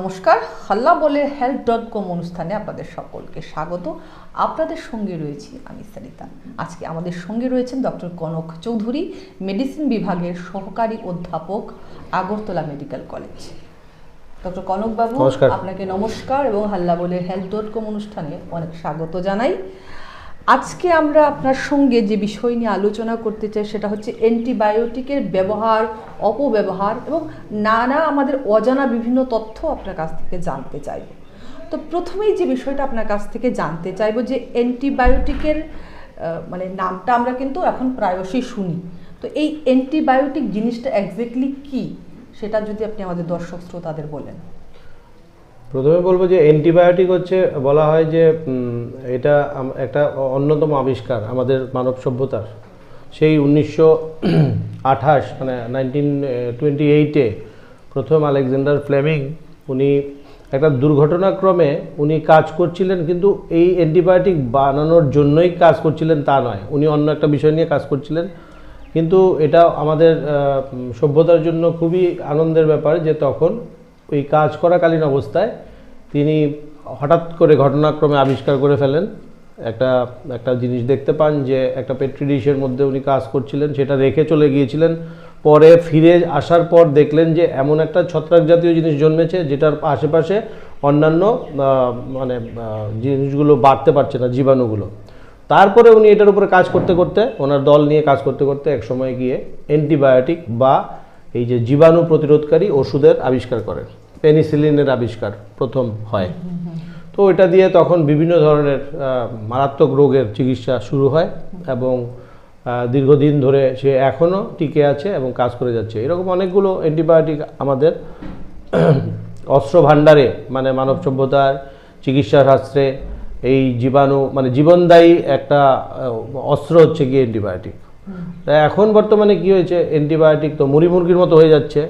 নমস্কার হাল্লা বলে হেলথ ডট কম অনুষ্ঠানে আপনাদের সকলকে স্বাগত। আপনাদের সঙ্গে রয়েছি আমি সারিতা। আজকে আমাদের সঙ্গে রয়েছেন ডক্টর কনক চৌধুরী মেডিসিন বিভাগের সহকারী অধ্যাপক আগরতলা মেডিকেল কলেজ ডক্টর কনকবাবু আপনাকে নমস্কার এবং হাল্লা বলে হেলথ ডট কম অনুষ্ঠানে অনেক স্বাগত জানাই। আজকে আমরা আপনার সঙ্গে যে বিষয় নিয়ে আলোচনা করতে চাই সেটা হচ্ছে অ্যান্টিবায়োটিকের ব্যবহার, অপব্যবহার এবং নানা আমাদের অজানা বিভিন্ন তথ্য আপনার কাছ থেকে জানতে চাইব। তো প্রথমেই যে বিষয়টা আপনার কাছ থেকে জানতে চাইব যে অ্যান্টিবায়োটিকের মানে নামটা আমরা কিন্তু এখন প্রায়শই শুনি। তো এই অ্যান্টিবায়োটিক জিনিসটা এক্স্যাক্টলি কি? সেটা যদি আপনি আমাদের দর্শক শ্রোতাদের বলেন। প্রথমে বলব যে অ্যান্টিবায়োটিক হচ্ছে, বলা হয় যে এটা একটা অন্যতম আবিষ্কার আমাদের মানব সভ্যতার। সেই উনিশশো আঠাশ মানে নাইনটিন, টোয়েন্টি এইটে প্রথম আলেকজান্ডার ফ্লেমিং, উনি একটা দুর্ঘটনাক্রমে উনি কাজ করছিলেন, কিন্তু এই অ্যান্টিবায়োটিক বানানোর জন্যই কাজ করছিলেন তা নয়। উনি অন্য একটা বিষয় নিয়ে কাজ করছিলেন। কিন্তু এটা আমাদের সভ্যতার জন্য খুবই আনন্দের ব্যাপার যে তখন ওই কাজ করাকালীন অবস্থায় তিনি হঠাৎ করে ঘটনাক্রমে আবিষ্কার করে ফেলেন। একটা একটা জিনিস দেখতে পান যে একটা পেট্রি ডিশের মধ্যে উনি কাজ করছিলেন, সেটা রেখে চলে গিয়েছিলেন। পরে ফিরে আসার পর দেখলেন যে এমন একটা ছত্রাক জাতীয় জিনিস জন্মেছে যেটার আশেপাশে অন্যান্য মানে জিনিসগুলো বাড়তে পারছে না, জীবাণুগুলো। তারপরে উনি এটার উপরে কাজ করতে করতে, ওনার দল নিয়ে কাজ করতে করতে এক সময় গিয়ে অ্যান্টিবায়োটিক বা এই যে জীবাণু প্রতিরোধকারী ওষুধের আবিষ্কার করেন। পেনিসিলিনের আবিষ্কার প্রথম হয়। তো এটা দিয়ে তখন বিভিন্ন ধরনের মারাত্মক রোগের চিকিৎসা শুরু হয় এবং দীর্ঘদিন ধরে সে এখনও টিকে আছে এবং কাজ করে যাচ্ছে। এরকম অনেকগুলো অ্যান্টিবায়োটিক আমাদের অস্ত্র ভাণ্ডারে মানে মানব সভ্যতার চিকিৎসা শাস্ত্রে এই জীবাণু মানে জীবনদায়ী একটা অস্ত্র হচ্ছে গিয়ে অ্যান্টিবায়োটিক। তা এখন বর্তমানে কি হয়েছে? অ্যান্টিবায়োটিক তো মুড়ি মুরগির মতো হয়ে যাচ্ছে।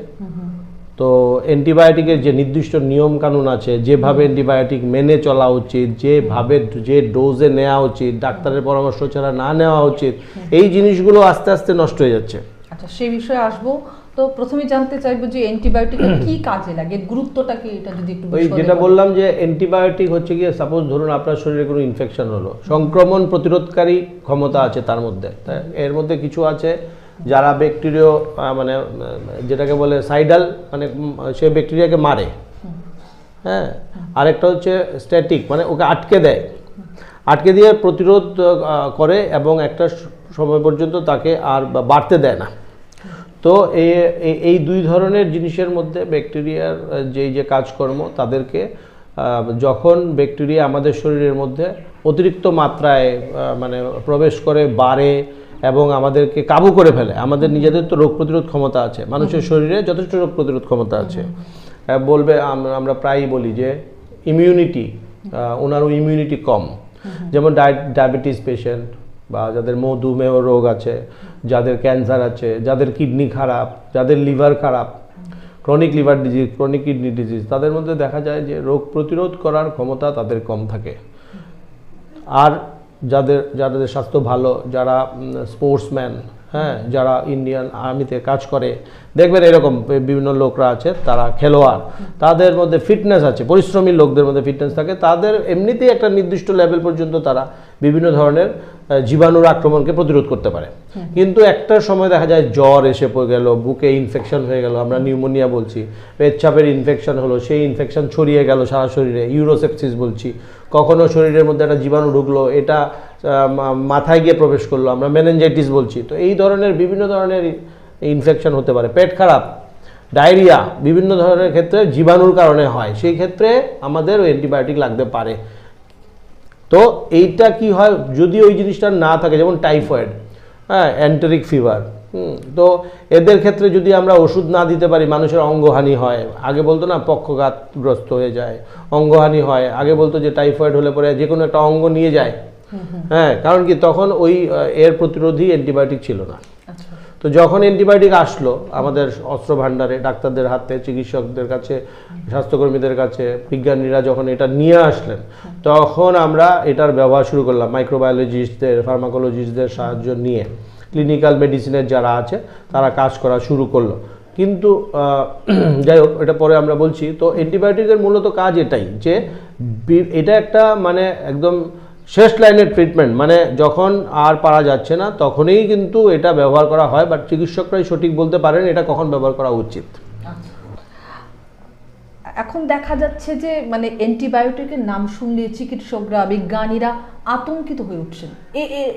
তো অ্যান্টিবায়োটিকের যে নির্দিষ্ট নিয়ম কানুন আছে, যেভাবে অ্যান্টিবায়োটিক মেনে চলা উচিত, যেভাবে যে ডোজে নেওয়া উচিত, ডাক্তারের পরামর্শ ছাড়া না নেওয়া উচিত, এই জিনিসগুলো আস্তে আস্তে নষ্ট হয়ে যাচ্ছে। আচ্ছা সেই বিষয়ে আসব। তো প্রথমে জানতে চাইব যে অ্যান্টিবায়োটিক কি কাজে লাগে? গুরুত্বটা কি? এটা যদি একটু ওই যেটা বললাম যে অ্যান্টিবায়োটিক হচ্ছে গিয়ে সাপোজ ধরুন আপনার শরীরে কোনো ইনফেকশন হলো সংক্রমণ প্রতিরোধকারী ক্ষমতা আছে তার মধ্যে। এর মধ্যে কিছু আছে যারা ব্যাকটেরিয়া মানে যেটাকে বলে সাইডাল মানে সে ব্যাকটেরিয়াকে মারে। হ্যাঁ? আরেকটা হচ্ছে স্ট্যাটিক মানে ওকে আটকে দেয়। আটকে দিয়ে প্রতিরোধ করে এবং একটা সময় পর্যন্ত তাকে আর বাড়তে দেয় না। তো এই দুই ধরনের জিনিসের মধ্যে ব্যাকটেরিয়ার যেই যে কাজকর্ম তাদেরকে যখন ব্যাকটেরিয়া আমাদের শরীরের মধ্যে অতিরিক্ত মাত্রায় মানে প্রবেশ করে বাড়ে এবং আমাদেরকে কাবু করে ফেলে আমাদের নিজেদের তো রোগ প্রতিরোধ ক্ষমতা আছে মানুষের শরীরে যথেষ্ট রোগ প্রতিরোধ ক্ষমতা আছে। বলবে আমরা প্রায়ই বলি যে ইমিউনিটি ওনারও ইমিউনিটি কম। যেমন ডায়াবেটিস পেশেন্ট বা যাদের মধুমেহ রোগ আছে যাদের ক্যান্সার আছে, যাদের কিডনি খারাপ, যাদের লিভার খারাপ chronic liver disease chronic kidney disease তাদের মধ্যে দেখা যায় যে রোগ প্রতিরোধ করার ক্ষমতা তাদের কম থাকে। আর যাদের যাদের স্বাস্থ্য ভালো, যারা স্পোর্টসম্যান হ্যাঁ যারা ইন্ডিয়ান আর্মিতে কাজ করে দেখবেন এরকম বিভিন্ন লোকরা আছে তারা খেলোয়াড়। তাদের মধ্যে ফিটনেস আছে পরিশ্রমী লোকদের মধ্যে ফিটনেস থাকে। তাদের এমনিতেই একটা নির্দিষ্ট লেভেল পর্যন্ত তারা বিভিন্ন ধরনের জীবাণুর আক্রমণকে প্রতিরোধ করতে পারে। কিন্তু একটা সময় দেখা যায় জ্বর এসে পড়ে গেল বুকে ইনফেকশন হয়ে গেল আমরা নিউমোনিয়া বলছি পেচ্ছাপের ইনফেকশন হলো সেই ইনফেকশন ছড়িয়ে গেল সারা শরীরে ইউরোসেপসিস বলছি। কখনো শরীরের মধ্যে একটা জীবাণু ঢুকলো, এটা মাথায় গিয়ে প্রবেশ করল, আমরা মেনেঞ্জাইটিস বলছি। তো এই ধরনের বিভিন্ন ধরনের ইনফেকশন হতে পারে। পেট খারাপ ডায়রিয়া বিভিন্ন ধরনের ক্ষেত্রে জীবাণুর কারণে হয়। সেই ক্ষেত্রে আমাদের অ্যান্টিবায়োটিক লাগতে পারে। তো এইটা কি হয়? যদি ওই জিনিসটা না থাকে, যেমন টাইফয়েড হ্যাঁ অ্যান্টারিক ফিভার হুম তো এদের ক্ষেত্রে যদি আমরা ওষুধ না দিতে পারি মানুষের অঙ্গহানি হয়। আগে বলতো না পক্ষঘাতগ্রস্ত হয়ে যায়। অঙ্গহানি হয়। আগে বলতো যে টাইফয়েড হলে পরে যে কোনো একটা অঙ্গ নিয়ে যায়। হ্যাঁ কারণ কি? তখন ওই এর প্রতিরোধী অ্যান্টিবায়োটিক ছিল না। আচ্ছা। তো যখন অ্যান্টিবায়োটিক আসলো আমাদের অস্ত্র ভাণ্ডারে ডাক্তারদের হাতে চিকিৎসকদের কাছে স্বাস্থ্যকর্মীদের কাছে বিজ্ঞানীরা যখন এটা নিয়ে আসলেন তখন আমরা এটার ব্যবহার শুরু করলাম মাইক্রোবায়োলজিস্টদের ফার্মাকোলজিস্টদের সাহায্য নিয়ে। ক্লিনিক্যাল মেডিসিনের যারা আছে, তারা কাজ করা শুরু করল। কিন্তু যাই হোক, এটা পরে আমরা বলছি। তো অ্যান্টিবায়োটিকের মূলত কাজ এটাই যে এটা একটা মানে একদম শেষ লাইনের ট্রিটমেন্ট মানে যখন আর পারা যাচ্ছে না, তখনই কিন্তু এটা ব্যবহার করা হয় বাট চিকিৎসকরাই সঠিক বলতে পারেন এটা কখন ব্যবহার করা উচিত। এখন দেখা যাচ্ছে যে মানে অ্যান্টিবায়োটিকের নাম শুনলে চিকিৎসকরা, বিজ্ঞানীরা আতঙ্কিত হয়ে উঠছেন।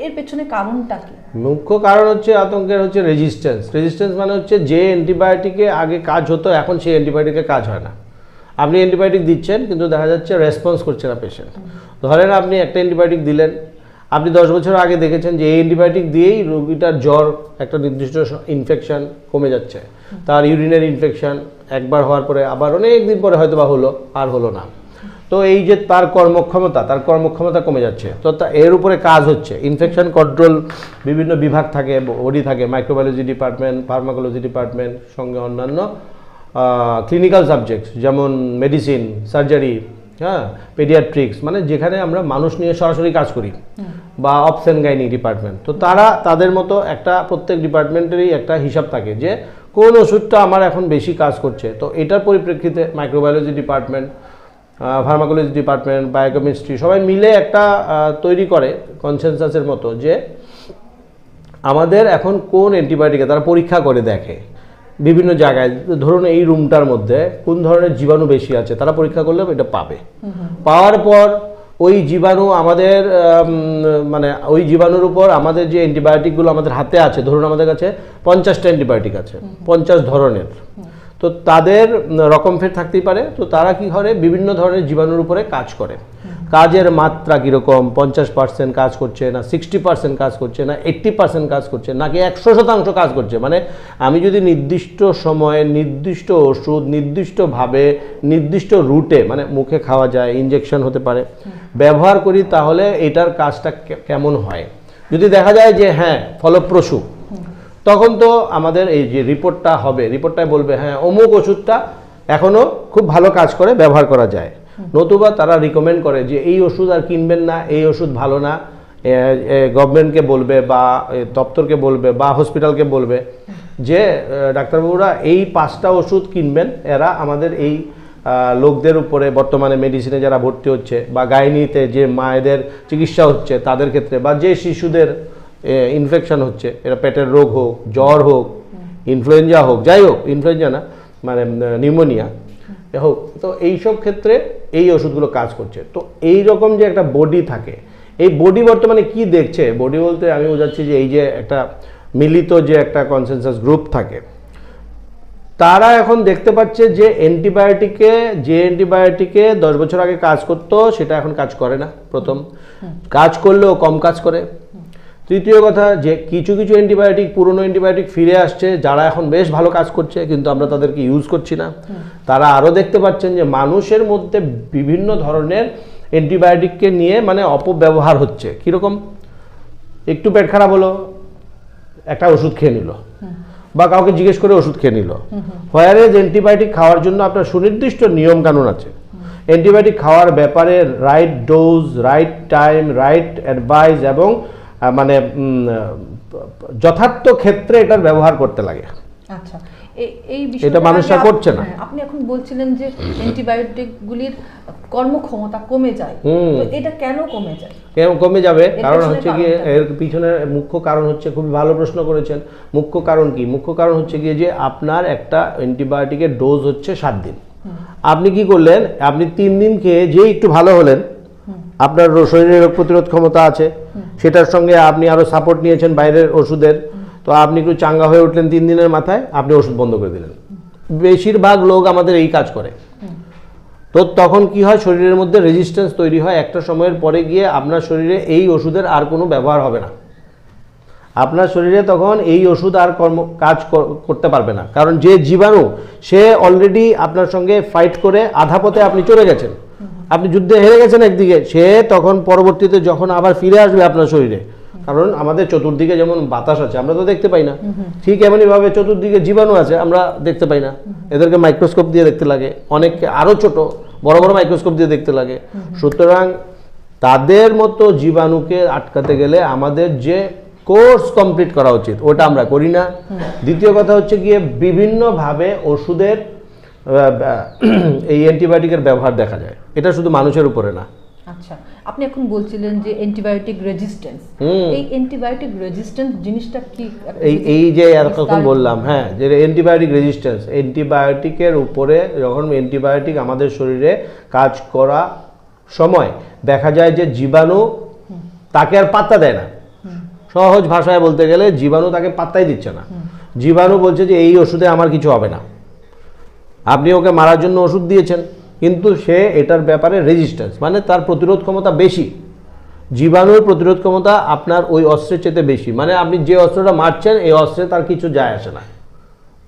এর পেছনে কারণটা কি? মুখ্য কারণ হচ্ছে, আতঙ্কের হচ্ছে রেজিস্ট্যান্স রেজিস্ট্যান্স মানে হচ্ছে যে অ্যান্টিবায়োটিকে আগে কাজ হতো, এখন সেই অ্যান্টিবায়োটিকে কাজ হয় না। আপনি অ্যান্টিবায়োটিক দিচ্ছেন, কিন্তু দেখা যাচ্ছে রেসপন্স করছে না পেশেন্ট ধরেন আপনি একটা অ্যান্টিবায়োটিক দিলেন, আপনি দশ বছর আগে দেখেছেন যে এই অ্যান্টিবায়োটিক দিয়েই রোগীটার জ্বর, একটা নির্দিষ্ট ইনফেকশন কমে যাচ্ছে। তার ইউরিনের ইনফেকশন একবার হওয়ার পরে আবার অনেক দিন পরে হয়তো বা হলো, আর হলো না। তো এই যে তার কর্মক্ষমতা তার কর্মক্ষমতা কমে যাচ্ছে। তো এর উপরে কাজ হচ্ছে। ইনফেকশন কন্ট্রোল বিভিন্ন বিভাগ থাকে, বডি থাকে মাইক্রোবায়োলজি ডিপার্টমেন্ট ফার্মাকোলজি ডিপার্টমেন্ট সঙ্গে অন্যান্য ক্লিনিক্যাল সাবজেক্টস যেমন মেডিসিন সার্জারি হ্যাঁ পেডিয়াট্রিক্স মানে যেখানে আমরা মানুষ নিয়ে সরাসরি কাজ করি, বা অপশন গাইনি ডিপার্টমেন্ট তো তারা তাদের মতো একটা প্রত্যেক ডিপার্টমেন্টেরই একটা হিসাব থাকে যে কোন ওষুধটা আমার এখন বেশি কাজ করছে। তো এটার পরিপ্রেক্ষিতে microbiology department pharmacology department biochemistry সবাই মিলে একটা তৈরি করে কনসেনসাসের মতো যে আমাদের এখন কোন অ্যান্টিবায়োটিকে তারা পরীক্ষা করে দেখে। বিভিন্ন জায়গায় ধরুন এই রুমটার মধ্যে কোন ধরনের জীবাণু বেশি আছে তারা পরীক্ষা করলে এটা পাবে। পাওয়ার পর ওই জীবাণু আমাদের মানে ওই জীবাণুর উপর আমাদের যে অ্যান্টিবায়োটিকগুলো আমাদের হাতে আছে, ধরুন আমাদের কাছে পঞ্চাশটা অ্যান্টিবায়োটিক আছে, পঞ্চাশ ধরনের। তো তাদের রকম ফের থাকতেই পারে। তো তারা কি করে? বিভিন্ন ধরনের জীবাণুর উপরে কাজ করে। কাজের মাত্রা কীরকম? পঞ্চাশ পার্সেন্ট কাজ করছে না সিক্সটি পার্সেন্ট কাজ করছে না এইট্টি পার্সেন্ট কাজ করছে নাকি একশো শতাংশ কাজ করছে? মানে আমি যদি নির্দিষ্ট সময়ে নির্দিষ্ট ওষুধ নির্দিষ্টভাবে নির্দিষ্ট রুটে মানে মুখে খাওয়া যায় ইঞ্জেকশন হতে পারে ব্যবহার করি তাহলে এটার কাজটা কেমন হয়? যদি দেখা যায় যে হ্যাঁ ফলপ্রসূ তখন তো আমাদের এই যে রিপোর্টটা হবে রিপোর্টটায় বলবে হ্যাঁ অমুক ওষুধটা এখনও খুব ভালো কাজ করে ব্যবহার করা যায়। নতুবা তারা রিকমেন্ড করে যে এই ওষুধ আর কিনবেন না এই ওষুধ ভালো না গভর্নমেন্টকে বলবে বা দপ্তরকে বলবে বা হসপিটালকে বলবে যে ডাক্তারবাবুরা এই পাঁচটা ওষুধ কিনবেন এরা আমাদের এই লোকদের উপরে বর্তমানে মেডিসিনে যারা ভর্তি হচ্ছে বা গাইনিতে যে মায়েদের চিকিৎসা হচ্ছে তাদের ক্ষেত্রে বা যে শিশুদের ইনফেকশন হচ্ছে এটা পেটের রোগ হোক জ্বর হোক ইনফ্লুয়েঞ্জা হোক যাই হোক ইনফ্লুয়েঞ্জা না মানে নিউমোনিয়া হোক তো এইসব ক্ষেত্রে এই ওষুধগুলো কাজ করছে। তো এই রকম যে একটা বডি থাকে এই বডি বর্তমানে কি দেখছে? বডি বলতে আমি বোঝাচ্ছি যে এই যে একটা মিলিত যে একটা কনসেনসাস গ্রুপ থাকে তারা এখন দেখতে পাচ্ছে যে অ্যান্টিবায়োটিকে যে অ্যান্টিবায়োটিকে দশ বছর আগে কাজ করতো সেটা এখন কাজ করে না প্রথম। কাজ করলেও কম কাজ করে। তৃতীয় কথা যে কিছু কিছু অ্যান্টিবায়োটিক পুরনো অ্যান্টিবায়োটিক ফিরে আসছে যারা এখন বেশ ভালো কাজ করছে কিন্তু আমরা তাদেরকে ইউজ করছি না। তারা আরও দেখতে পাচ্ছেন যে মানুষের মধ্যে বিভিন্ন ধরনের অ্যান্টিবায়োটিককে নিয়ে মানে অপব্যবহার হচ্ছে। কীরকম? একটু পেট খারাপ হলো একটা ওষুধ খেয়ে নিল। বা কাউকে জিজ্ঞেস করে ওষুধ খেয়ে নিল। হোয়ারেজ অ্যান্টিবায়োটিক খাওয়ার জন্য আপনার সুনির্দিষ্ট নিয়ম কানুন আছে। অ্যান্টিবায়োটিক খাওয়ার ব্যাপারে right dose right time right advice এবং মানে যথার্থ ক্ষেত্রে এটার ব্যবহার করতে লাগে। আচ্ছা এই এটা মানুষরা করছে না। হ্যাঁ, আপনি এখন বলছিলেন যে অ্যান্টিবায়োটিক গুলির কর্মক্ষমতা কমে যায়। তো এটা কেন কমে যায়? এরকম কমে যাবে? কারণ হচ্ছে গিয়ে কি? এর পিছনে মুখ্য কারণ হচ্ছে খুবই ভালো প্রশ্ন করেছেন। মুখ্য কারণ কি? মুখ্য কারণ হচ্ছে গিয়ে যে আপনার একটা অ্যান্টিবায়োটিকের ডোজ হচ্ছে সাত দিন। আপনি কি করলেন? আপনি তিন দিন খেয়ে যে একটু ভালো হলেন। আপনার শরীরে রোগ প্রতিরোধ ক্ষমতা আছে, সেটার সঙ্গে আপনি আরও সাপোর্ট নিয়েছেন বাইরের ওষুধের, তো আপনি একটু চাঙ্গা হয়ে উঠলেন তিন দিনের মাথায়, আপনি ওষুধ বন্ধ করে দিলেন। বেশিরভাগ লোক আমাদের এই কাজ করে। তো তখন কি হয়, শরীরের মধ্যে রেজিস্ট্যান্স তৈরি হয়, একটা সময়ের পরে গিয়ে আপনার শরীরে এই ওষুধের আর কোনো ব্যবহার হবে না। আপনার শরীরে তখন এই ওষুধ আর কর্ম, কাজ কর- করতে পারবে না। কারণ যে জীবাণু, সে অলরেডি আপনার সঙ্গে ফাইট করে আধা পথে আপনি চলে গেছেন। আপনি যুদ্ধে হেরে গেছেন একদিকে সে তখন পরবর্তীতে যখন আবার ফিরে আসবে আপনার শরীরে। কারণ আমাদের চতুর্দিকে যেমন বাতাস আছে আমরা তো দেখতে পাই না। ঠিক এমনইভাবে চতুর্দিকে জীবাণু আছে আমরা দেখতে পাই না। এদেরকে মাইক্রোস্কোপ দিয়ে দেখতে লাগে। অনেককে আরও ছোট বড় বড় মাইক্রোস্কোপ দিয়ে দেখতে লাগে। সুতরাং তাদের মতো জীবাণুকে আটকাতে গেলে আমাদের যে কোর্স কমপ্লিট করা উচিত ওটা আমরা করি না। দ্বিতীয় কথা হচ্ছে গিয়ে বিভিন্নভাবে ওষুধের এই অ্যান্টিবায়োটিকের ব্যবহার দেখা যায়। এটা শুধু মানুষের উপরে না। আচ্ছা আপনি এখন বলছিলেন যে অ্যান্টিবায়োটিক রেজিস্ট্যান্স। এই অ্যান্টিবায়োটিক রেজিস্ট্যান্স জিনিসটা কি এই এই যে এতক্ষণ বললাম হ্যাঁ যে অ্যান্টিবায়োটিক রেজিস্ট্যান্স। অ্যান্টিবায়োটিকের উপরে যখন অ্যান্টিবায়োটিক আমাদের শরীরে কাজ করা সময় দেখা যায় যে জীবাণু তাকে আর পাত্তা দেয় না। সহজ ভাষায় বলতে গেলে জীবাণু তাকে পাত্তাই দিচ্ছে না। জীবাণু বলছে যে এই ওষুধে আমার কিছু হবে না। আপনি ওকে মারার জন্য ওষুধ দিয়েছেন, কিন্তু সে এটার ব্যাপারে রেজিস্ট্যান্স মানে তার প্রতিরোধ ক্ষমতা বেশি। জীবাণুর প্রতিরোধ ক্ষমতা আপনার ওই অস্ত্রের চেয়ে বেশি মানে আপনি যে অস্ত্রটা মারছেন, এই অস্ত্রে তার কিছু যায় আসে না।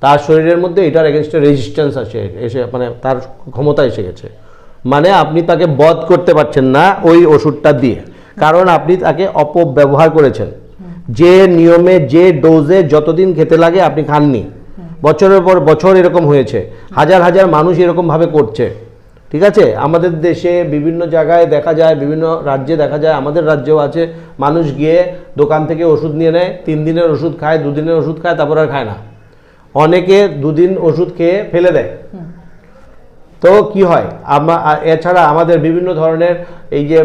তার শরীরের মধ্যে এটার এগেনস্টে রেজিস্ট্যান্স আসে, এসে মানে তার ক্ষমতা এসে গেছে। মানে আপনি তাকে বধ করতে পারছেন না ওই ওষুধটা দিয়ে। কারণ আপনি তাকে অপব্যবহার করেছেন। যে নিয়মে, যে ডোজে যতদিন খেতে লাগে আপনি খাননি। বছরের পর বছর এরকম হয়েছে। হাজার হাজার মানুষ এরকমভাবে করছে। ঠিক আছে? আমাদের দেশে বিভিন্ন জায়গায় দেখা যায়, বিভিন্ন রাজ্যে দেখা যায়, আমাদের রাজ্যেও আছে। মানুষ গিয়ে দোকান থেকে ওষুধ নিয়ে নেয়, তিন দিনের ওষুধ খায়, দুদিনের ওষুধ খায়, তারপর আর খায় না। অনেকে দুদিন ওষুধ খেয়ে ফেলে দেয়। তো কি হয়? এছাড়া আমাদের বিভিন্ন ধরনের এই যে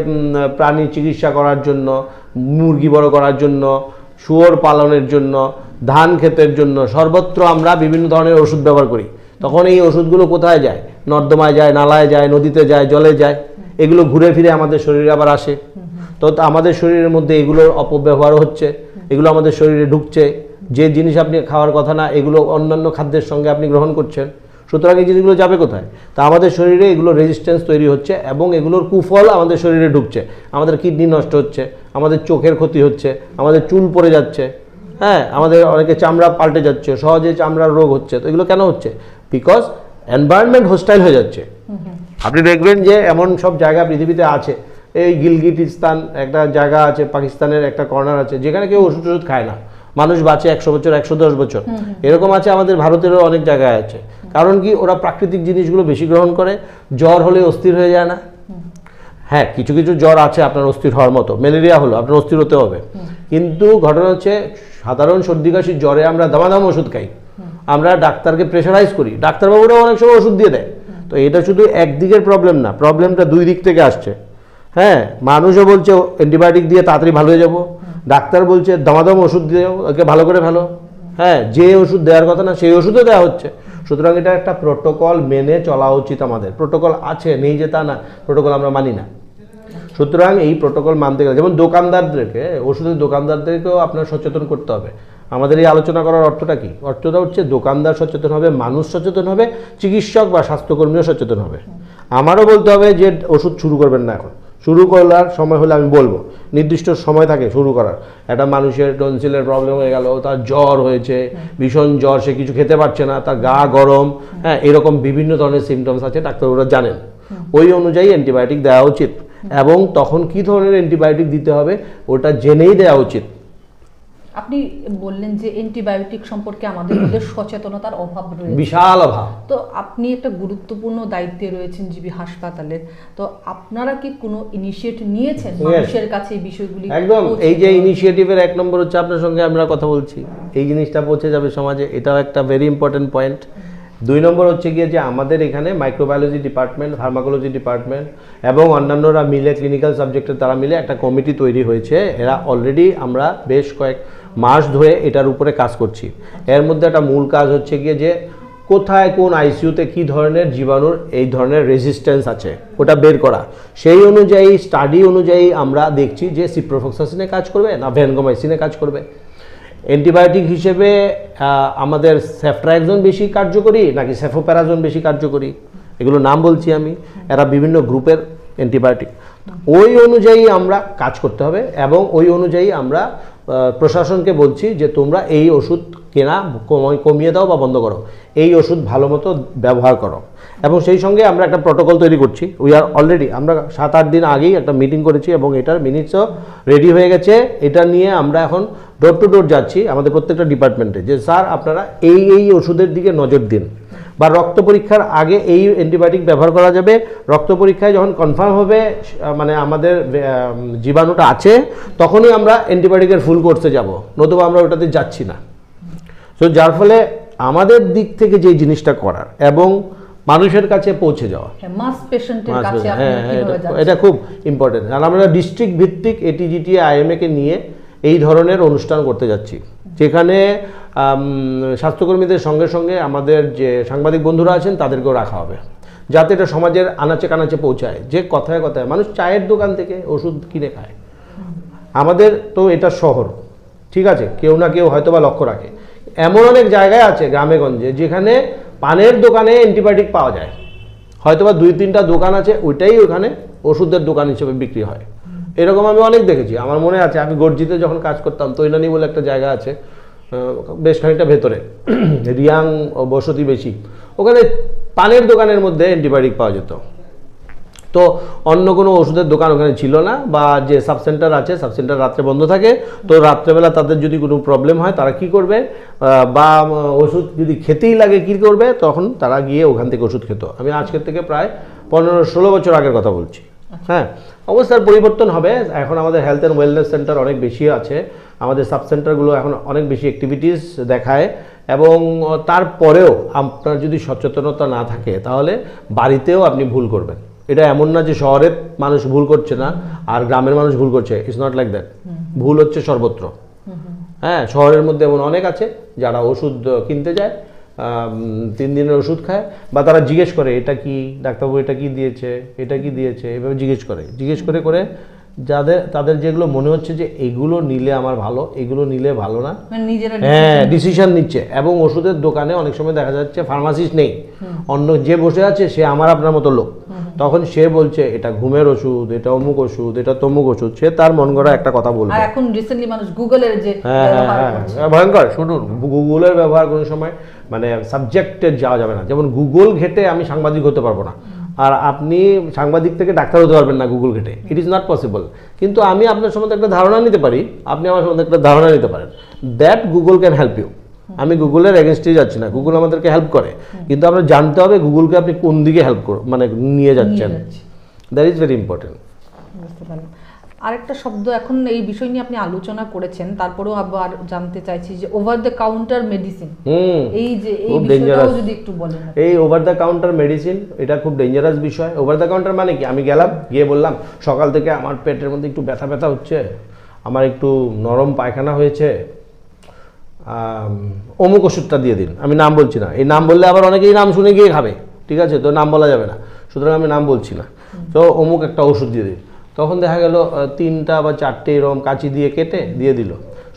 প্রাণী চিকিৎসা করার জন্য, মুরগি বড় করার জন্য, শুয়োর পালনের জন্য ধান ক্ষেতের জন্য সর্বত্র আমরা বিভিন্ন ধরনের ওষুধ ব্যবহার করি। তখন এই ওষুধগুলো কোথায় যায়? নর্দমায় যায়, নালায় যায়, নদীতে যায়, জলে যায়। এগুলো ঘুরে ফিরে আমাদের শরীরে আবার আসে। তো আমাদের শরীরের মধ্যে এগুলোর অপব্যবহার হচ্ছে, এগুলো আমাদের শরীরে ঢুকছে। যে জিনিস আপনি খাওয়ার কথা না, এগুলো অন্যান্য খাদ্যের সঙ্গে আপনি গ্রহণ করছেন। সুতরাং এই জিনিসগুলো যাবে কোথায়? তা আমাদের শরীরে এগুলো রেজিস্ট্যান্স তৈরি হচ্ছে এবং এগুলোর কুফল আমাদের শরীরে ঢুকছে। আমাদের কিডনি নষ্ট হচ্ছে, আমাদের চোখের ক্ষতি হচ্ছে, আমাদের চুল পড়ে যাচ্ছে। হ্যাঁ আমাদের অনেকে চামড়া পাল্টে যাচ্ছে সহজে চামড়ার রোগ হচ্ছে। তো এগুলো কেন হচ্ছে? বিকজ এনভায়রনমেন্ট হোস্টাইল হয়ে যাচ্ছে। আপনি দেখবেন যে এমন সব জায়গা পৃথিবীতে আছে। এই গিলগিটিস্তান একটা জায়গা আছে পাকিস্তানের একটা কর্নার আছে যেখানে কেউ ওষুধ টষুধ খায় না। মানুষ বাঁচে একশো বছর একশো দশ বছর। এরকম আছে আমাদের ভারতেরও অনেক জায়গায় আছে। কারণ কি ওরা প্রাকৃতিক জিনিসগুলো বেশি গ্রহণ করে জ্বর হলে অস্থির হয়ে যায় না। হ্যাঁ কিছু কিছু জ্বর আছে আপনার অস্থির হওয়ার মতো। ম্যালেরিয়া হলো, আপনার অস্থির হতে হবে। কিন্তু ঘটনা হচ্ছে, সাধারণ সর্দি কাশির জ্বরে আমরা দামাদাম ওষুধ খাই। আমরা ডাক্তারকে প্রেশারাইজ করি। ডাক্তারবাবুরা অনেক সময় ওষুধ দিয়ে দেয়। তো এটা শুধু একদিকের প্রবলেম না প্রবলেমটা দুই দিক থেকে আসছে। হ্যাঁ মানুষও বলছে অ্যান্টিবায়োটিক দিয়ে তাড়াতাড়ি ভালো হয়ে যাব। ডাক্তার বলছে, দামাদাম ওষুধ দিয়ে ওকে ভালো করে ভালো হ্যাঁ যে ওষুধ দেওয়ার কথা না, সেই ওষুধও দেওয়া হচ্ছে। সুতরাং এটা একটা প্রোটোকল মেনে চলা উচিত আমাদের। প্রোটোকল আছে, নেই যে তা না প্রোটোকল আমরা মানি না। সুতরাং এই প্রোটোকল মানতে গেলে যেমন দোকানদারদেরকে ওষুধের দোকানদারদেরকেও আপনার সচেতন করতে হবে। আমাদের এই আলোচনা করার অর্থটা কি? অর্থটা হচ্ছে দোকানদার সচেতন হবে মানুষ সচেতন হবে চিকিৎসক বা স্বাস্থ্যকর্মীও সচেতন হবে। আমারও বলতে হবে যে ওষুধ শুরু করবেন না এখন। শুরু করার সময় হলে আমি বলব নির্দিষ্ট সময় থাকে শুরু করার। একটা মানুষের টনসিলের প্রবলেম হয়ে গেল তার জ্বর হয়েছে ভীষণ জ্বর সে কিছু খেতে পারছে না তার গা গরম হ্যাঁ এরকম বিভিন্ন ধরনের সিমটমস আছে ডাক্তারবাবুরা জানেন। ওই অনুযায়ী অ্যান্টিবায়োটিক দেওয়া উচিত। এবং তখন কি ধরনের অ্যান্টিবায়োটিক দিতে হবে ওটা জেনেই দেওয়া উচিত। আপনি বললেন যে অ্যান্টিবায়োটিক সম্পর্কে আমাদের মধ্যে সচেতনতার অভাব রয়েছে। বিশাল অভাব। তো আপনি একটা গুরুত্বপূর্ণ দায়িত্বে রয়েছেন জিবি হাসপাতালের তো আপনারা কি কোনো ইনিশিয়েটিভ নিয়েছেন. মানুষের কাছে এই বিষয়গুলি একদম। এই যে? ইনিশিয়েটিভের এক নম্বর হচ্ছে আপনার সঙ্গে আমরা কথা বলছি। এই জিনিসটা পৌঁছে যাবে সমাজে। এটাও একটা ভেরি ইম্পর্টেন্ট পয়েন্ট দুই নম্বর হচ্ছে গিয়ে যে আমাদের এখানে মাইক্রোবায়োলজি ডিপার্টমেন্ট ফার্মাকোলজি ডিপার্টমেন্ট এবং অন্যান্যরা মিলে ক্লিনিক্যাল সাবজেক্টে তারা মিলে একটা কমিটি তৈরি হয়েছে। এরা অলরেডি আমরা বেশ কয়েক মাস ধরে এটার উপরে কাজ করছি। এর মধ্যে একটা মূল কাজ হচ্ছে গিয়ে যে কোথায় কোন আইসিইউতে কি ধরনের জীবাণুর এই ধরনের রেজিস্ট্যান্স আছে, ওটা বের করা। সেই অনুযায়ী স্টাডি অনুযায়ী আমরা দেখছি যে সিপ্রোফক্সাসিনে কাজ করবে না ভ্যানগোমাইসিনে কাজ করবে। অ্যান্টিবায়োটিক হিসেবে আমাদের সেফট্রাইকজন বেশি কার্যকরী নাকি সেফোপ্যারাজন বেশি কার্যকরী? এগুলো নাম বলছি আমি। এরা বিভিন্ন গ্রুপের অ্যান্টিবায়োটিক। ওই অনুযায়ী আমরা কাজ করতে হবে এবং ওই অনুযায়ী আমরা প্রশাসনকে বলছি যে তোমরা এই ওষুধ কেনা কমিয়ে দাও বা বন্ধ করো। এই ওষুধ ভালো মতো ব্যবহার করো। এবং সেই সঙ্গে আমরা একটা প্রোটোকল তৈরি করছি। উই আর অলরেডি আমরা সাত আট দিন আগেই একটা মিটিং করেছি এবং এটার মিনিটসও রেডি হয়ে গেছে। এটা নিয়ে আমরা এখন ডোর টু ডোর যাচ্ছি আমাদের প্রত্যেকটা ডিপার্টমেন্টে যে স্যার আপনারা এই এই ওষুধের দিকে নজর দিন। বা রক্ত পরীক্ষার আগে এই অ্যান্টিবায়োটিক ব্যবহার করা যাবে। রক্ত পরীক্ষায় যখন কনফার্ম হবে মানে আমাদের জীবাণুটা আছে তখনই আমরা অ্যান্টিবায়োটিকের ফুল কোর্সে যাব। নতুবা আমরা ওটাতে যাচ্ছি না। তো যার ফলে আমাদের দিক থেকে যে জিনিসটা করার এবং মানুষের কাছে পৌঁছে যাওয়া। হ্যাঁ হ্যাঁ হ্যাঁ এটা- এটা খুব ইম্পর্টেন্ট আর আমরা ডিস্ট্রিক্ট ভিত্তিক এটিজিটি আইএমএ কে নিয়ে এই ধরনের অনুষ্ঠান করতে যাচ্ছি। যেখানে স্বাস্থ্যকর্মীদের সঙ্গে সঙ্গে আমাদের যে সাংবাদিক বন্ধুরা আছেন, তাদেরকেও রাখা হবে। যাতে এটা সমাজের আনাচে কানাচে পৌঁছায়। যে কথায় কথায়, মানুষ চায়ের দোকান থেকে ওষুধ কিনে খায়। আমাদের তো এটা শহর। ঠিক আছে? কেউ না কেউ হয়তো বা লক্ষ্য রাখে। এমন অনেক জায়গায় আছে গ্রামে গঞ্জে যেখানে পানের দোকানে অ্যান্টিবায়োটিক পাওয়া যায়। হয়তোবা দুই তিনটা দোকান আছে, ওইটাই ওখানে ওষুধের দোকান হিসেবে বিক্রি হয়। এরকম আমি অনেক দেখেছি। আমার মনে আছে, আমি গর্জিতে যখন কাজ করতাম তৈনানি বলে একটা জায়গা আছে বেশ খানিকটা ভেতরে। রিয়াং বসতি বেশি। ওখানে পানের দোকানের মধ্যে অ্যান্টিবায়োটিক পাওয়া যেত। তো অন্য কোনো ওষুধের দোকান ওখানে ছিল না, বা যে সাব সেন্টার আছে সাব সেন্টার রাত্রে বন্ধ থাকে, তো রাত্রেবেলা তাদের যদি কোনো প্রবলেম হয়, তারা কি করবে? বা ওষুধ যদি খেতেই লাগে, কি করবে? তখন তারা গিয়ে ওখান থেকে ওষুধ খেত। আমি আজকের থেকে প্রায় পনেরো ষোলো বছর আগের কথা বলছি। হ্যাঁ অবস্থার পরিবর্তন হবে। এখন আমাদের হেলথ অ্যান্ড ওয়েলনেস সেন্টার অনেক বেশি আছে। আমাদের সাব সেন্টারগুলো এখন অনেক বেশি অ্যাক্টিভিটিস দেখায় এবং তারপরেও আপনার যদি সচেতনতা না থাকে তাহলে বাড়িতেও আপনি ভুল করবেন। এটা এমন না যে শহরের মানুষ ভুল করছে না আর গ্রামের মানুষ ভুল করছে। ইটস নট লাইক দ্যাট ভুল হচ্ছে সর্বত্র। হ্যাঁ শহরের মধ্যে এমন অনেক আছে যারা ওষুধ কিনতে যায় তিন দিনের ওষুধ খায় বা তারা জিজ্ঞেস করে, এটা কি ডাক্তারবাবু, এটা কি দিয়েছে? এটা কি দিয়েছে? এভাবে জিজ্ঞেস করে। জিজ্ঞেস করে করে যাদের তাদের যেগুলো মনে হচ্ছে যে এগুলো নিলে আমার ভালো এগুলো নিলে ভালো না। মানে হ্যাঁ ডিসিশন নিচ্ছে। এবং ওষুধের দোকানে অনেক সময় দেখা যাচ্ছে ফার্মাসিস্ট নেই। অন্য যে বসে আছে সে আমার আপনার মতো লোক। তখন সে বলছে এটা ঘুমের ওষুধ এটা অমুক ওষুধ এটা তমুক ওষুধ। সে তার মন গড়া একটা কথা বলবে। এখন রিসেন্টলি মানুষ গুগলের যে হ্যাঁ হ্যাঁ হ্যাঁ, ভয়ঙ্কর। শুনুন গুগলের ব্যবহার কোনো সময় মানে সাবজেক্টে যাওয়া যাবে না। যেমন গুগল ঘেটে আমি সাংবাদিক হতে পারব না। আর আপনি সাংবাদিক থেকে ডাক্তার হতে পারবেন না গুগল ঘেটে ইট ইজ নট পসিবল কিন্তু আমি আপনার সম্বন্ধে একটা ধারণা নিতে পারি। আপনি আমার সম্বন্ধে একটা ধারণা নিতে পারেন। That Google can help you আমি গুগলের এগেনস্টে যাচ্ছি না। গুগল আমাদেরকে হেল্প করে। কিন্তু আমরা জানতে হবে গুগলকে আপনি কোন দিকে হেল্প মানে নিয়ে যাচ্ছেন। যাচ্ছি। দ্যাট ইজ ভেরি ইম্পর্টেন্ট বুঝতে পারলাম। আরেকটা শব্দ এখন এই বিষয় নিয়ে আপনি আলোচনা করেছেন তারপরেও আবার জানতে চাইছি যে ওভার দ্য কাউন্টার মেডিসিন হুম। এই যে এই খুব বিষয়টাও যদি একটু বলেন। এই ওভার দ্য কাউন্টার মেডিসিন এটা খুব ডেঞ্জারাস বিষয়। ওভার দ্য কাউন্টার মানে কি? আমি গেলাম গিয়ে বললাম সকাল থেকে আমার পেটের মধ্যে একটু ব্যথা ব্যথা হচ্ছে আমার একটু নরম পায়খানা হয়েছে অমুক ওষুধটা দিয়ে দিন। আমি নাম বলছি না। এই নাম বললে আবার অনেকেই নাম শুনে গিয়ে খাবে। ঠিক আছে? তো নাম বলা যাবে না। সুতরাং আমি নাম বলছি না। তো অমুক একটা ওষুধ দিয়ে দিন। তখন দেখা গেল তিনটা বা চারটে এরকম কাঁচি দিয়ে কেটে দিয়ে দিল।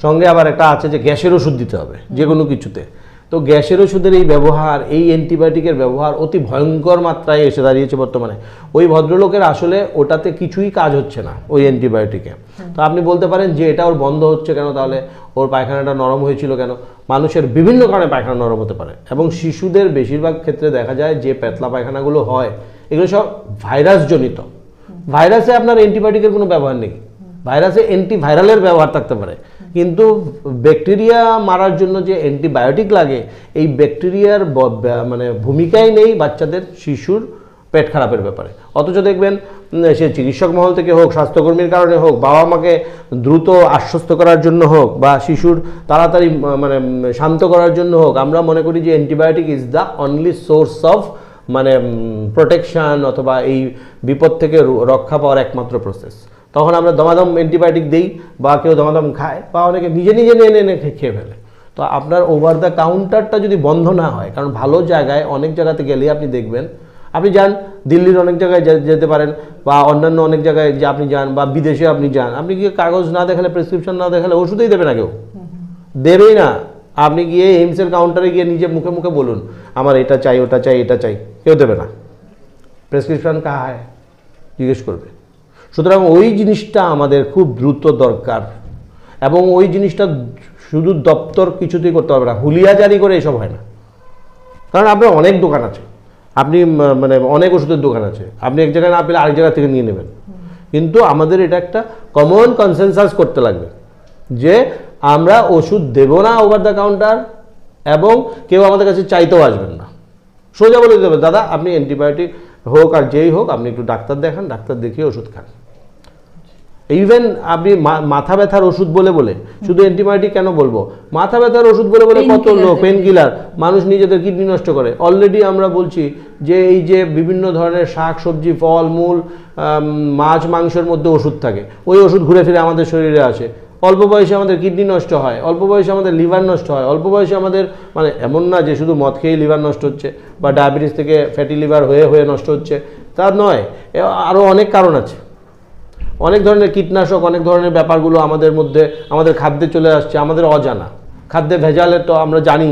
সঙ্গে আবার একটা আছে যে গ্যাসের ওষুধ দিতে হবে, যে কোনো কিছুতে। তো গ্যাসের ওষুধের এই ব্যবহার, এই অ্যান্টিবায়োটিকের ব্যবহার অতি ভয়ঙ্কর মাত্রায় এসে দাঁড়িয়েছে বর্তমানে। ওই ভদ্রলোকের আসলে ওটাতে কিছুই কাজ হচ্ছে না, ওই অ্যান্টিবায়োটিকে। তো আপনি বলতে পারেন যে এটা ওর বন্ধ হচ্ছে কেন, তাহলে ওর পায়খানাটা নরম হয়েছিল কেন? মানুষের বিভিন্ন কারণে পায়খানা নরম হতে পারে। এবং শিশুদের বেশিরভাগ ক্ষেত্রে দেখা যায় যে পেতলা পায়খানাগুলো হয়, এগুলো সব ভাইরাসজনিত। ভাইরাসে আপনার অ্যান্টিবায়োটিকের কোনো ব্যবহার নেই। ভাইরাসে অ্যান্টিভাইরালের ব্যবহার থাকতে পারে। কিন্তু ব্যাকটেরিয়া মারার জন্য যে অ্যান্টিবায়োটিক লাগে, এই ব্যাকটেরিয়ার মানে ভূমিকাই নেই বাচ্চাদের শিশুর পেট খারাপের ব্যাপারে। অথচ দেখবেন সে চিকিৎসক মহল থেকে হোক, স্বাস্থ্যকর্মীর কারণে হোক বাবা মাকে দ্রুত আশ্বস্ত করার জন্য হোক, বা শিশুর তাড়াতাড়ি মানে শান্ত করার জন্য হোক, আমরা মনে করি যে antibiotic is the only source of মানে প্রোটেকশন অথবা এই বিপদ থেকে রক্ষা পাওয়ার একমাত্র প্রসেস তখন আমরা দমাদম অ্যান্টিবায়োটিক দিই বা কেউ দমাদম খায় বা অনেকে নিজে নিজে নিয়ে এনে খে- খেয়ে ফেলে। তো আপনার ওভার দ্য কাউন্টারটা যদি বন্ধ না হয় কারণ ভালো জায়গায় অনেক জায়গাতে গেলে আপনি দেখবেন আপনি যান দিল্লির অনেক জায়গায় যেতে পারেন বা অন্যান্য অনেক জায়গায় যে আপনি যান বা বিদেশে আপনি যান আপনি গিয়ে কাগজ না দেখালে প্রেসক্রিপশন না দেখালে ওষুধই দেবে না কেউ। দেবেই না। আপনি গিয়ে এইমসের কাউন্টারে গিয়ে নিজে মুখে মুখে বলুন আমার এটা চাই, ওটা চাই, এটা চাই। কেউ দেবে না। প্রেসক্রিপশন কাহা হয় জিজ্ঞেস করবে। সুতরাং ওই জিনিসটা আমাদের খুব দ্রুত দরকার। এবং ওই জিনিসটা শুধু দপ্তর কিছুতেই করতে পারবে না। হুলিয়া জারি করে এসব হয় না। কারণ আপনার অনেক দোকান আছে। আপনি মানে অনেক ওষুধের দোকান আছে। আপনি এক জায়গায় না পেলে আরেক জায়গা থেকে নিয়ে নেবেন। কিন্তু আমাদের এটা একটা কমন কনসেনসাস করতে লাগবে। যে আমরা ওষুধ দেব না ওভার দ্য কাউন্টার এবং কেউ আমাদের কাছে চাইতেও আসবেন না। সোজা বলে দেবে দাদা আপনি অ্যান্টিবায়োটিক হোক আর যেই হোক আপনি একটু ডাক্তার দেখান ডাক্তার দেখিয়ে ওষুধ খান। ইভেন আপনি মাথা ব্যথার ওষুধ বলে বলে শুধু অ্যান্টিবায়োটিক কেন বলব? মাথা ব্যথার ওষুধ বলে বলে কত লোক পেন কিলার মানুষ নিজেদের কিডনি নষ্ট করে। অলরেডি আমরা বলছি যে এই যে বিভিন্ন ধরনের শাক সবজি ফল মূল মাছ মাংসের মধ্যে ওষুধ থাকে। ওই ওষুধ ঘুরে ফিরে আমাদের শরীরে আসে। অল্প বয়সে আমাদের কিডনি নষ্ট হয়, অল্প বয়সে আমাদের লিভার নষ্ট হয়, অল্প বয়সে আমাদের মানে এমন না যে শুধু মদ খেয়েই লিভার নষ্ট হচ্ছে বা ডায়াবেটিস থেকে ফ্যাটি লিভার হয়ে হয়ে নষ্ট হচ্ছে, তা নয় আরও অনেক কারণ আছে। অনেক ধরনের কীটনাশক, অনেক ধরনের ব্যাপারগুলো আমাদের মধ্যে, আমাদের খাদ্যে চলে আসছে, আমাদের অজানা। খাদ্যে ভেজালে তো আমরা জানি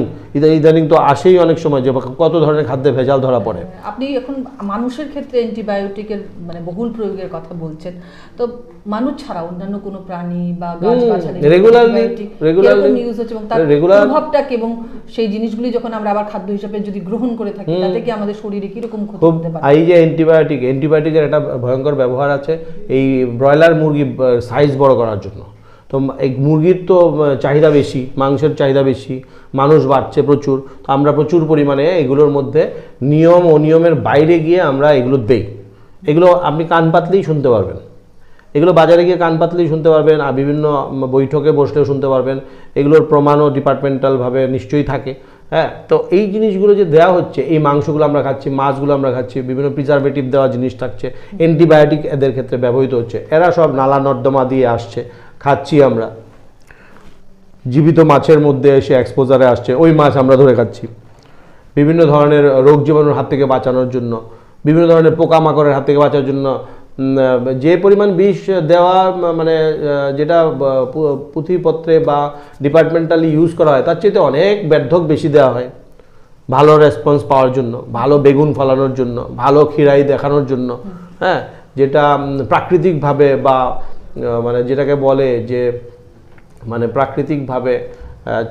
ইদানিং তো আসেই অনেক সময় যে কত ধরনের খাদ্যে ভেজাল ধরা পড়ে। আপনি এখন মানুষের ক্ষেত্রে অ্যান্টিবায়োটিকের মানে বহুল প্রয়োগের কথা বলছেন তো মানুষ ছাড়া অন্যান্য কোনো প্রাণী বা গাছগাছালি regularly, নিউজ হচ্ছে এবং তার প্রভাবটা কি এবং সেই জিনিসগুলি যখন আমরা আবার খাদ্য হিসেবে যদি গ্রহণ করে থাকি তাতে কি আমাদের শরীরে কীরকম ক্ষতি হতে পারে? এই যে অ্যান্টিবায়োটিক অ্যান্টিবায়োটিকের একটা ভয়ঙ্কর ব্যবহার আছে এই ব্রয়লার মুরগি সাইজ বড় করার জন্য। তো এই মুরগির তো চাহিদা বেশি, মাংসের চাহিদা বেশি, মানুষ বাড়ছে প্রচুর, তো আমরা প্রচুর পরিমাণে এগুলোর মধ্যে নিয়ম অনিয়মের বাইরে গিয়ে আমরা এগুলো দেই। এগুলো আপনি কান পাতলেই শুনতে পারবেন। এগুলো বাজারে গিয়ে কান পাতলেই শুনতে পারবেন, আর বিভিন্ন বৈঠকে বসলেও শুনতে পারবেন। এগুলোর প্রমাণও ডিপার্টমেন্টালভাবে নিশ্চয়ই থাকে। হ্যাঁ তো এই জিনিসগুলো যে দেওয়া হচ্ছে, এই মাংসগুলো আমরা খাচ্ছি, মাছগুলো আমরা খাচ্ছি, বিভিন্ন প্রিজারভেটিভ দেওয়া জিনিস থাকছে অ্যান্টিবায়োটিক এদের ক্ষেত্রে ব্যবহৃত হচ্ছে, এরা সব নালা নর্দমা দিয়ে আসছে। খাচ্ছি আমরা। জীবিত মাছের মধ্যে এসে এক্সপোজারে আসছে। ওই মাছ আমরা ধরে খাচ্ছি। বিভিন্ন ধরনের রোগ জীবাণুর হাত থেকে বাঁচানোর জন্য, বিভিন্ন ধরনের পোকামাকড়ের হাত থেকে বাঁচার জন্য যে পরিমাণ বিষ দেওয়া মানে যেটা পুঁথিপত্রে বা ডিপার্টমেন্টালি ইউজ করা হয়, তার চাইতে অনেক ব্যর্ধক বেশি দেওয়া হয়। ভালো রেসপন্স পাওয়ার জন্য, ভালো বেগুন ফলানোর জন্য, ভালো খিরাই দেখানোর জন্য হ্যাঁ যেটা প্রাকৃতিকভাবে বা মানে যেটাকে বলে যে মানে প্রাকৃতিকভাবে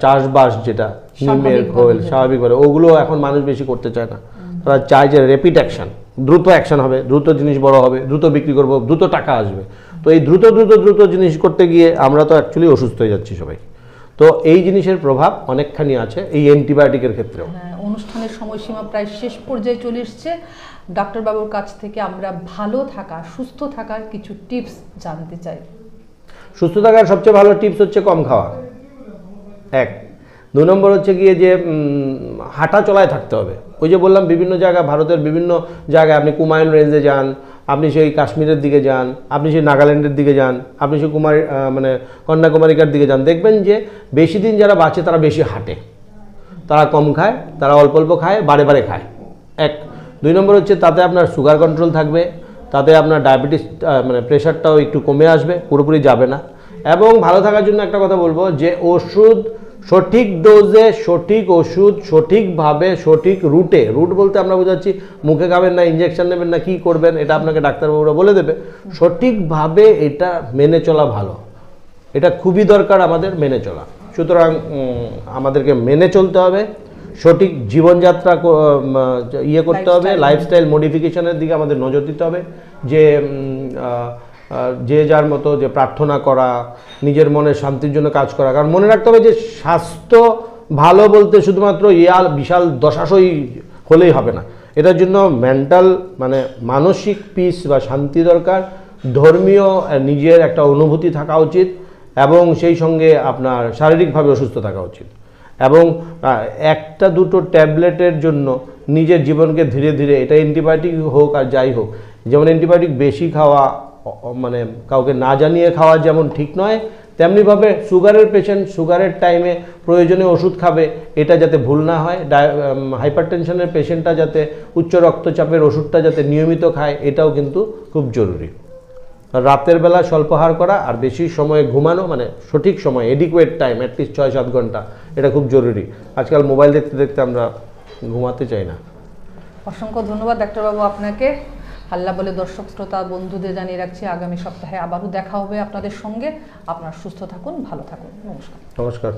চাষবাস যেটা নিমের খোল। স্বাভাবিকভাবে ওগুলো এখন মানুষ বেশি করতে চায় না। তারা চায় যে রেপিড অ্যাকশন দ্রুত অ্যাকশন হবে দ্রুত জিনিস বড় হবে দ্রুত বিক্রি করব দ্রুত টাকা আসবে। তো এই দ্রুত দ্রুত দ্রুত জিনিস করতে গিয়ে আমরা তো অ্যাকচুয়ালি অসুস্থ হয়ে যাচ্ছি সবাই। তো এই জিনিসের প্রভাব অনেকখানি আছে এই অ্যান্টিবায়োটিকের ক্ষেত্রেও। হ্যাঁ, অনুষ্ঠানের সময়সীমা প্রায় শেষ পর্যায়ে চলে এসছে। ডাক্তারবাবুর কাছ থেকে আমরা ভালো থাকা, সুস্থ থাকার কিছু টিপস জানতে চাই। সুস্থ থাকার সবচেয়ে ভালো টিপস হচ্ছে কম খাওয়া। এক, দু নম্বর হচ্ছে গিয়ে যে হাঁটা চলায় থাকতে হবে। ওই যে বললাম, বিভিন্ন জায়গা, ভারতের বিভিন্ন জায়গায় আপনি কুমায়ুন রেঞ্জে যান, আপনি সেই কাশ্মীরের দিকে যান, আপনি সেই নাগাল্যান্ডের দিকে যান, আপনি সেই কুমার মানে কন্যাকুমারিকার দিকে যান, দেখবেন যে বেশি দিন যারা বাঁচে তারা বেশি হাঁটে। তারা কম খায়, তারা অল্প অল্প খায়, বারে বারে খায়। এক দুই নম্বর হচ্ছে তাতে আপনার সুগার কন্ট্রোল থাকবে, তাতে আপনার ডায়াবেটিস মানে প্রেশারটাও একটু কমে আসবে, পুরোপুরি যাবে না। এবং ভালো থাকার জন্য একটা কথা বলব যে ওষুধ সঠিক ডোজে সঠিক ওষুধ সঠিকভাবে, সঠিক রুটে রুট বলতে আমরা বোঝাচ্ছি মুখে খাবেন না ইঞ্জেকশন নেবেন না, কি করবেন, এটা আপনাকে ডাক্তারবাবুরা বলে দেবে। সঠিকভাবে এটা মেনে চলা ভালো। এটা খুবই দরকার আমাদের মেনে চলা। সুতরাং আমাদেরকে মেনে চলতে হবে। সঠিক জীবনযাত্রা ইয়ে করতে হবে লাইফস্টাইল মডিফিকেশনের দিকে আমাদের নজর দিতে হবে যে যে যার মতো যে প্রার্থনা করা নিজের মনের শান্তির জন্য কাজ করা। কারণ মনে রাখতে হবে যে স্বাস্থ্য ভালো বলতে শুধুমাত্র ইয়াল বিশাল দশাশই হলেই হবে না। এটার জন্য মেন্টাল মানে মানসিক পিস বা শান্তি দরকার ধর্মীয় নিজের একটা অনুভূতি থাকা উচিত এবং সেই সঙ্গে আপনার শারীরিকভাবে অসুস্থ থাকা উচিত। এবং একটা দুটো ট্যাবলেটের জন্য নিজের জীবনকে ধীরে ধীরে, এটা অ্যান্টিবায়োটিক হোক আর যাই হোক, যেমন অ্যান্টিবায়োটিক বেশি খাওয়া মানে কাউকে না জানিয়ে খাওয়া যেমন ঠিক নয়, তেমনিভাবে সুগারের পেশেন্ট সুগারের টাইমে প্রয়োজনে ওষুধ খাবে, এটা যাতে ভুল না হয় হাইপার টেনশনের পেশেন্টটা যাতে উচ্চ রক্তচাপের ওষুধটা যাতে নিয়মিত খায়, এটাও কিন্তু খুব জরুরি। রাতের বেলা স্বল্পাহার করা আর বেশি সময়ে ঘুমানো মানে সঠিক সময় এডিকুয়েট টাইম অ্যাটলিস্ট ছয় সাত ঘণ্টা এটা খুব জরুরি। আজকাল মোবাইল দেখতে দেখতে আমরা ঘুমাতে চাই না। অসংখ্য ধন্যবাদ ডাক্তারবাবু আপনাকে। আল্লাহ বলে দর্শক শ্রোতা বন্ধুদের জানিয়ে রাখছি আগামী সপ্তাহে আবারও দেখা হবে আপনাদের সঙ্গে। আপনার সুস্থ থাকুন ভালো থাকুন। নমস্কার। নমস্কার।